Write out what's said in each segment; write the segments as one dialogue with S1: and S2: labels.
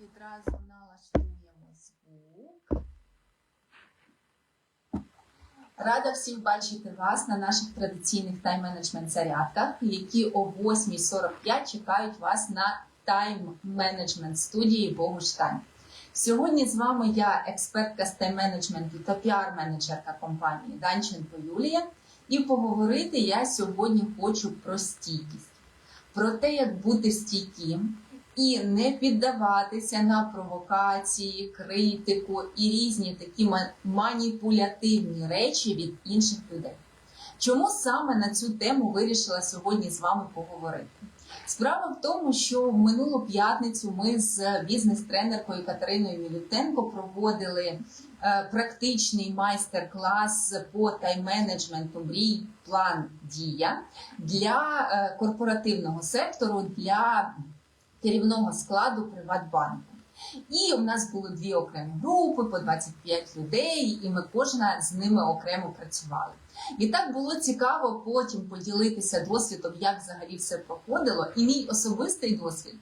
S1: відразу налаштуємо звук. Рада всіх бачити вас на наших традиційних тайм-менеджмент зарядках, які о 8.45 чекають вас на тайм-менеджмент студії Богуштайн. Сьогодні з вами я, експертка з тайм-менеджменту та піар-менеджерка компанії Данченко Юлія. І поговорити я сьогодні хочу про стійкість, про те, як бути стійким і не піддаватися на провокації, критику і різні такі маніпулятивні речі від інших людей. Чому саме на цю тему вирішила сьогодні з вами поговорити? Справа в тому, що в минулу п'ятницю ми з бізнес-тренеркою Катериною Мілютенко проводили е, практичний майстер-клас по тайм-менеджменту мрій план дія для е, корпоративного сектору для керівного складу Приватбанку. І у нас були дві окремі групи по 25 людей, і ми кожна з ними окремо працювали. І так було цікаво потім поділитися досвідом, як взагалі все проходило. І мій особистий досвід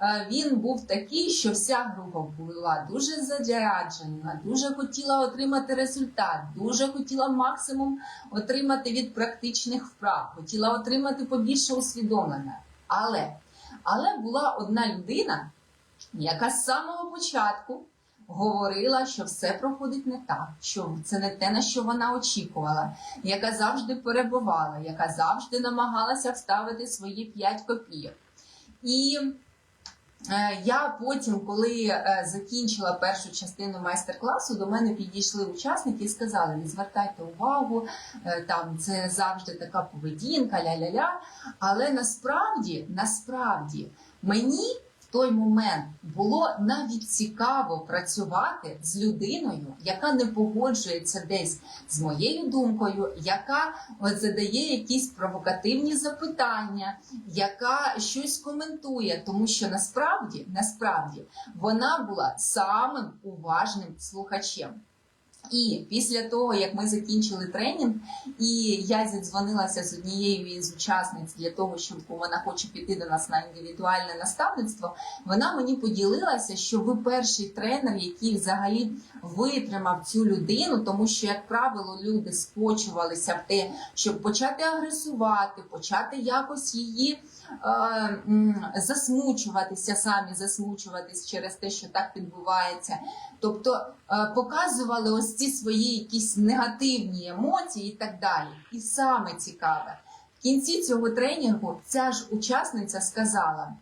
S1: е, він був такий, що вся група була дуже заряджена, дуже хотіла отримати результат, дуже хотіла максимум отримати від практичних вправ, хотіла отримати побільше усвідомлення. Але, але була одна людина, яка з самого початку говорила, що все проходить не так, що це не те, на що вона очікувала, яка завжди перебувала, яка завжди намагалася вставити свої 5 копійок. І я потім, коли е, закінчила першу частину майстер-класу, до мене підійшли учасники і сказали: не звертайте увагу, е, там це завжди така поведінка, ля-ля-ля. Але насправді, насправді, мені той момент було навіть цікаво працювати з людиною, яка не погоджується десь з моєю думкою, яка задає якісь провокативні запитання, яка щось коментує, тому що насправді, насправді вона була самим уважним слухачем. І після того, як ми закінчили тренінг, і я зідзвонилася з однією із учасниць для того, щоб вона хоче піти до нас на індивідуальне наставництво, вона мені поділилася, що ви перший тренер, який взагалі витримав цю людину, тому що, як правило, люди скочувалися в те, щоб почати агресувати, почати якось її засмучуватися, самі засмучуватись через те, що так відбувається. Тобто е, показували ось ці свої якісь негативні емоції і так далі. І саме цікаве, в кінці цього тренінгу ця ж учасниця сказала: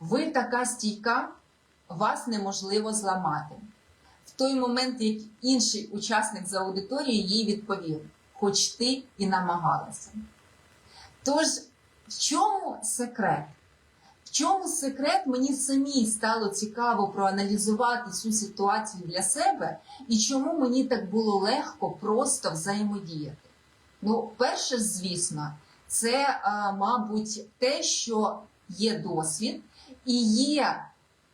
S1: ви така стійка, вас неможливо зламати. В той момент, як інший учасник з аудиторії їй відповів, хоч ти і намагалася. Тож, в чому секрет? В чому секрет мені самій стало цікаво проаналізувати цю ситуацію для себе, і чому мені так було легко просто взаємодіяти? Ну, перше, звісно, це, мабуть, те, що є досвід і є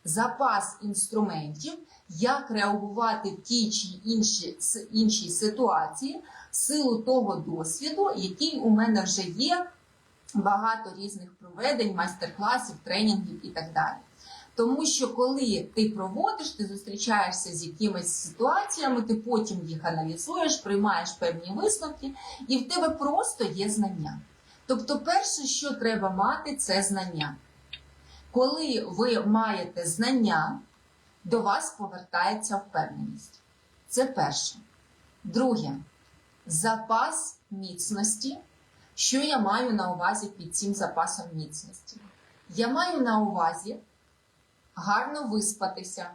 S1: запас інструментів, як реагувати в тій чи іншій, іншій ситуації в силу того досвіду, який у мене вже є багато різних проведень, майстер-класів, тренінгів і так далі. Тому що коли ти проводиш, ти зустрічаєшся з якимись ситуаціями, ти потім їх аналізуєш, приймаєш певні висновки, і в тебе просто є знання. Тобто, перше, що треба мати, це знання. Коли ви маєте знання, до вас повертається впевненість. Це перше. Друге, запас міцності. Що я маю на увазі під цим запасом міцності? Я маю на увазі гарно виспатися,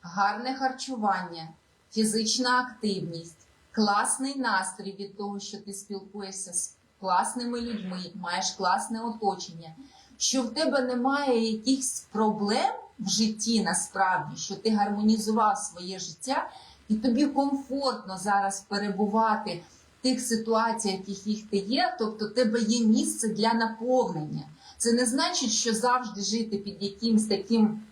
S1: гарне харчування, фізична активність, класний настрій від того, що ти спілкуєшся з класними людьми, маєш класне оточення, що в тебе немає якихось проблем в житті насправді, що ти гармонізував своє життя, і тобі комфортно зараз перебувати тих ситуаціях, яких ти є, тобто тебе є місце для наповнення. Це не значить, що завжди жити під якимсь таким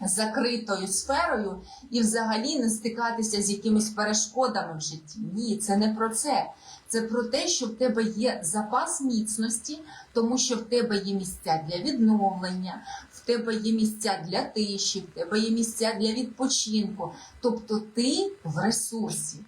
S1: закритою сферою і взагалі не стикатися з якимись перешкодами в житті. Ні, це не про це. Це про те, що в тебе є запас міцності, тому що в тебе є місця для відновлення, в тебе є місця для тиші, в тебе є місця для відпочинку. Тобто ти в ресурсі.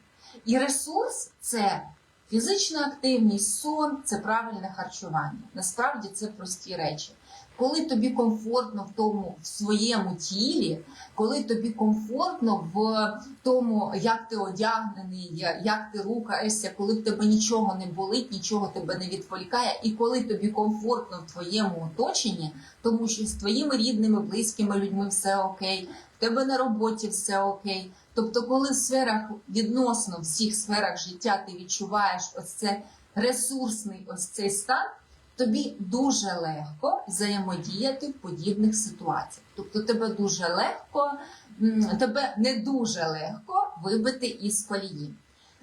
S1: І ресурс це фізична активність, сон, це правильне харчування. Насправді це прості речі. Коли тобі комфортно в тому в своєму тілі, коли тобі комфортно в тому, як ти одягнений, як ти рухаєшся, коли в тебе нічого не болить, нічого тебе не відволікає, і коли тобі комфортно в твоєму оточенні, тому що з твоїми рідними, близькими людьми все окей, в тебе на роботі все окей. Тобто, коли в сферах відносно всіх сферах життя ти відчуваєш ось це ресурсний ось цей стан, тобі дуже легко взаємодіяти в подібних ситуаціях. Тобто тебе дуже легко, тебе не дуже легко вибити із колії.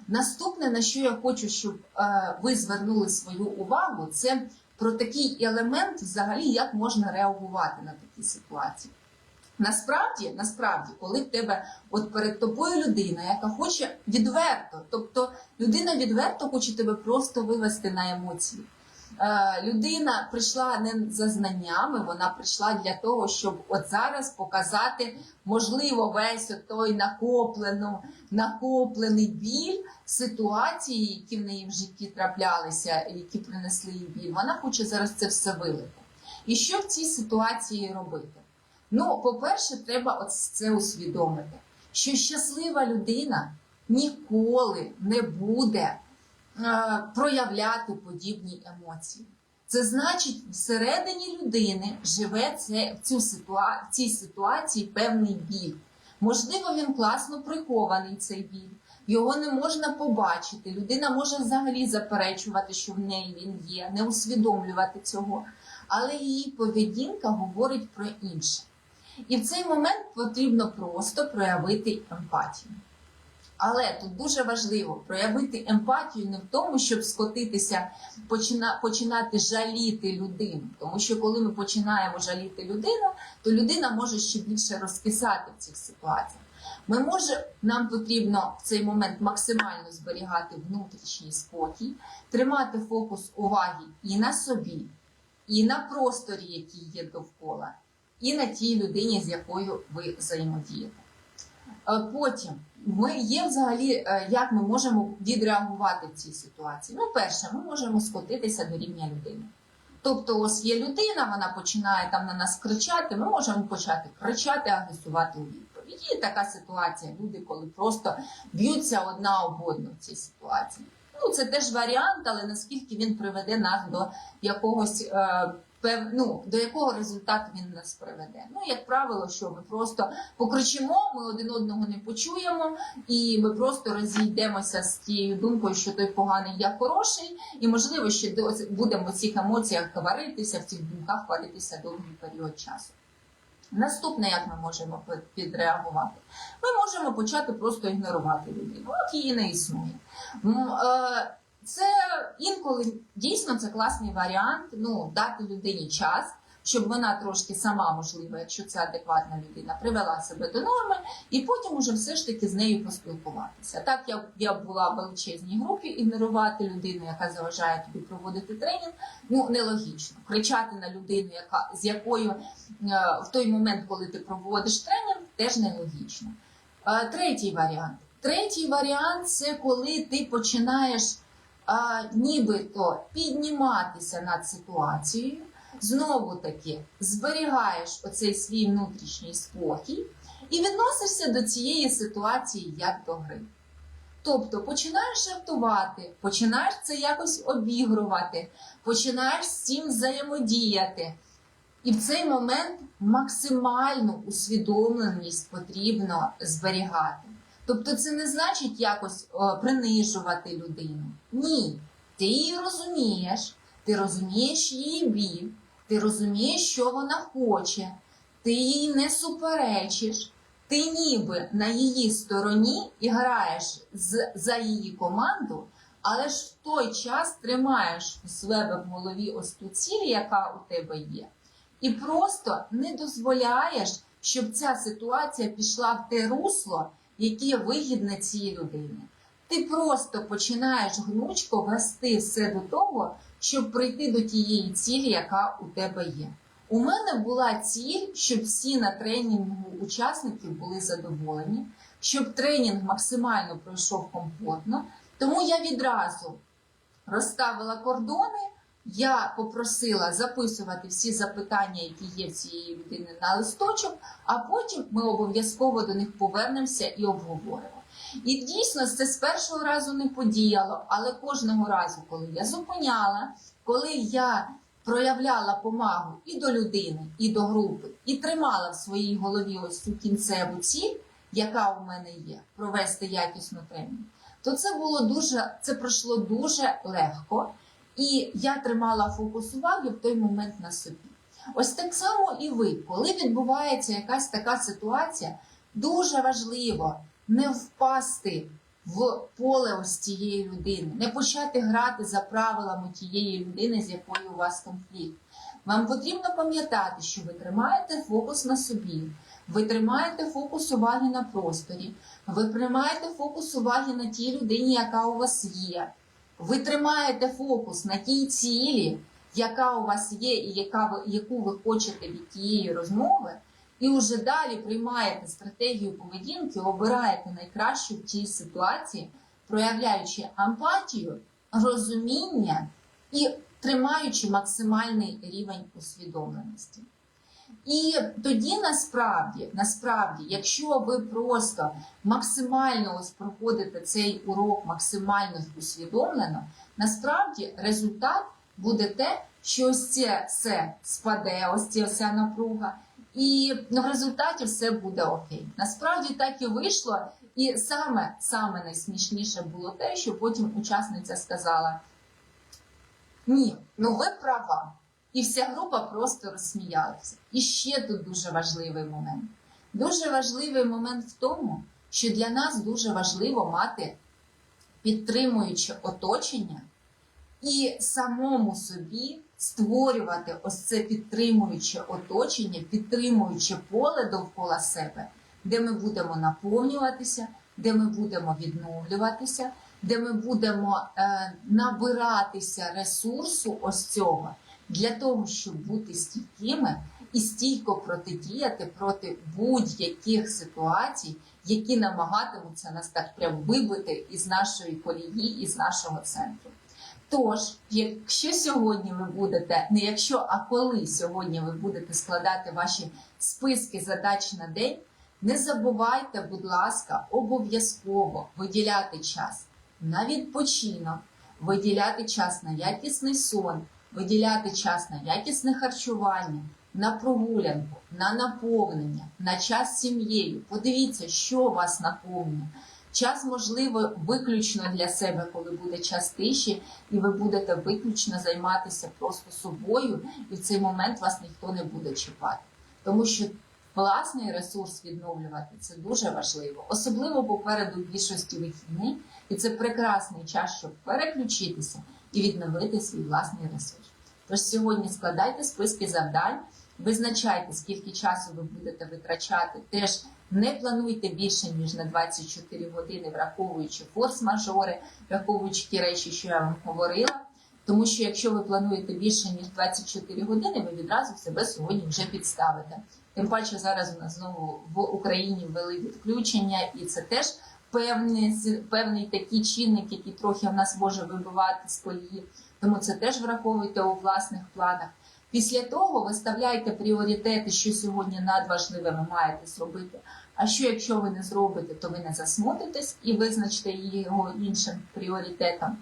S1: Наступне, на що я хочу, щоб е, ви звернули свою увагу, це про такий елемент, взагалі, як можна реагувати на такі ситуації. Насправді, насправді, коли в тебе от перед тобою людина, яка хоче відверто, тобто людина відверто хоче тебе просто вивести на емоції. Е, людина прийшла не за знаннями, вона прийшла для того, щоб от зараз показати, можливо, весь той накоплену, накоплений біль ситуації, які в неї в житті траплялися, які принесли їй біль. Вона хоче зараз це все вилити. І що в цій ситуації робити? Ну, по-перше, треба це усвідомити, що щаслива людина ніколи не буде проявляти подібні емоції. Це значить, всередині людини живе це, в, цю ситуа, в цій ситуації певний біль. Можливо, він класно прихований цей біль, його не можна побачити. Людина може взагалі заперечувати, що в неї він є, не усвідомлювати цього. Але її поведінка говорить про інше. І в цей момент потрібно просто проявити емпатію. Але тут дуже важливо проявити емпатію не в тому, щоб скотитися, почина, починати жаліти людину. Тому що коли ми починаємо жаліти людину, то людина може ще більше розкисати в цих ситуаціях. Ми може, нам потрібно в цей момент максимально зберігати внутрішній спокій, тримати фокус уваги і на собі, і на просторі, який є довкола, і на тій людині, з якою ви взаємодієте. Е, Потім ми є взагалі, е, як ми можемо відреагувати в цій ситуації. Ну, перше, ми можемо скотитися до рівня людини. Тобто, ось є людина, вона починає там на нас кричати. Ми можемо почати кричати, агресувати у відповідь. Є така ситуація. Люди, коли просто б'ються одна об одну в цій ситуації. Ну, це теж варіант, але наскільки він приведе нас до якогось е, ну, до якого результату він нас приведе. Ну, як правило, що ми просто покричимо, ми один одного не почуємо, і ми просто розійдемося з тією думкою, що той поганий, я хороший, і можливо, ще будемо в цих емоціях варитися, в цих думках варитися довгий період часу. Наступне, як ми можемо підреагувати, ми можемо почати просто ігнорувати людину. От її не існує. Це інколи дійсно це класний варіант. Ну дати людині час, щоб вона трошки сама, можливо, якщо це адекватна людина, привела себе до норми, і потім уже все ж таки з нею поспілкуватися. Так я, я була в величезній групі, ігнорувати людину, яка заважає тобі проводити тренінг. Ну нелогічно. Кричати на людину, яка з якою е, в той момент, коли ти проводиш тренінг, теж нелогічно. Е, Третій варіант. Третій варіант це коли ти починаєш нібито підніматися над ситуацією, знову таки зберігаєш оцей свій внутрішній спокій і відносишся до цієї ситуації як до гри. Тобто починаєш жартувати, починаєш це якось обігрувати, починаєш з цим взаємодіяти. І в цей момент максимальну усвідомленість потрібно зберігати. Тобто це не значить якось о, принижувати людину. Ні. Ти її розумієш, ти розумієш її біль, ти розумієш, що вона хоче, ти їй не суперечиш, ти ніби на її стороні і граєш з, за її команду, але ж в той час тримаєш у себе в голові ось ту ціль, яка у тебе є, і просто не дозволяєш, щоб ця ситуація пішла в те русло, яке вигідне цій людині. ти просто починаєш гнучко вести все до того, щоб прийти до тієї цілі, яка у тебе є. У мене була ціль, щоб всі на тренінгу учасників були задоволені, щоб тренінг максимально пройшов комфортно. Тому я відразу розставила кордони. Я попросила записувати всі запитання, які є в цієї людини на листочок, а потім ми обов'язково до них повернемося і обговоримо. І дійсно це з першого разу не подіяло, але кожного разу, коли я зупиняла, коли я проявляла помагу і до людини, і до групи, і тримала в своїй голові ось цю кінцеву ціль, яка у мене є, провести якісну тренінг, то це було дуже, це пройшло дуже легко. І я тримала фокус уваги в той момент на собі. Ось так само і ви, коли відбувається якась така ситуація, дуже важливо не впасти в поле ось цієї людини, не почати грати за правилами тієї людини, з якою у вас конфлікт. Вам потрібно пам'ятати, що ви тримаєте фокус на собі, ви тримаєте фокус уваги на просторі, ви тримаєте фокус уваги на тій людині, яка у вас є. Ви тримаєте фокус на тій цілі, яка у вас є, і яка ви, яку ви хочете від тієї розмови, і вже далі приймаєте стратегію поведінки, обираєте найкращу в цій ситуації, проявляючи емпатію, розуміння і тримаючи максимальний рівень усвідомленості. І тоді насправді, насправді, якщо ви просто максимально ось проходите цей урок максимально усвідомлено, насправді результат буде те, що ось це все спаде, ось ця вся напруга, і в результаті все буде окей. Насправді так і вийшло. І саме саме найсмішніше було те, що потім учасниця сказала: Ні, ну ви права. І вся група просто розсміялася. І ще тут дуже важливий момент. Дуже важливий момент в тому, що для нас дуже важливо мати підтримуюче оточення і самому собі створювати ось це підтримуюче оточення, підтримуюче поле довкола себе, де ми будемо наповнюватися, де ми будемо відновлюватися, де ми будемо е, набиратися ресурсу ось цього для того, щоб бути стійкими і стійко протидіяти проти будь-яких ситуацій, які намагатимуться нас так прям вибити із нашої колії, із нашого центру. Тож, якщо сьогодні ви будете, не якщо, а коли сьогодні ви будете складати ваші списки задач на день, не забувайте, будь ласка, обов'язково виділяти час на відпочинок, виділяти час на якісний сон виділяти час на якісне харчування, на прогулянку, на наповнення, на час з сім'єю. Подивіться, що вас наповнює. Час, можливо, виключно для себе, коли буде час тиші, і ви будете виключно займатися просто собою, і в цей момент вас ніхто не буде чіпати. Тому що власний ресурс відновлювати це дуже важливо, особливо попереду більшості вихідних, і це прекрасний час, щоб переключитися і відновити свій власний ресурс. Тож сьогодні складайте списки завдань, визначайте, скільки часу ви будете витрачати. Теж не плануйте більше, ніж на 24 години, враховуючи форс-мажори, враховуючи ті речі, що я вам говорила. Тому що якщо ви плануєте більше ніж 24 години, ви відразу себе сьогодні вже підставите. Тим паче зараз у нас знову в Україні ввели відключення, і це теж певний, певний такий чинник, який трохи в нас може вибивати з колії. Тому це теж враховуйте у власних планах. Після того виставляйте пріоритети, що сьогодні надважливе ви маєте зробити. А що якщо ви не зробите, то ви не засмутитесь і визначте його іншим пріоритетом.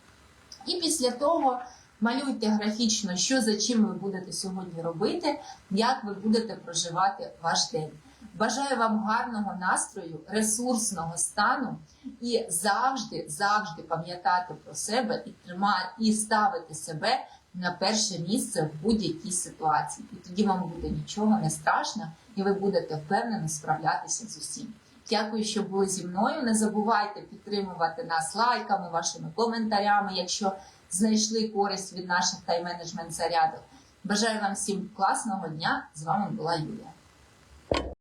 S1: І після того малюйте графічно, що за чим ви будете сьогодні робити, як ви будете проживати ваш день. Бажаю вам гарного настрою, ресурсного стану і завжди, завжди пам'ятати про себе і тримати, і ставити себе на перше місце в будь-якій ситуації. І тоді вам буде нічого не страшно, і ви будете впевнено справлятися з усім. Дякую, що були зі мною. Не забувайте підтримувати нас лайками, вашими коментарями, якщо знайшли користь від наших тайм-менеджмент зарядок. Бажаю вам всім класного дня! З вами була Юлія.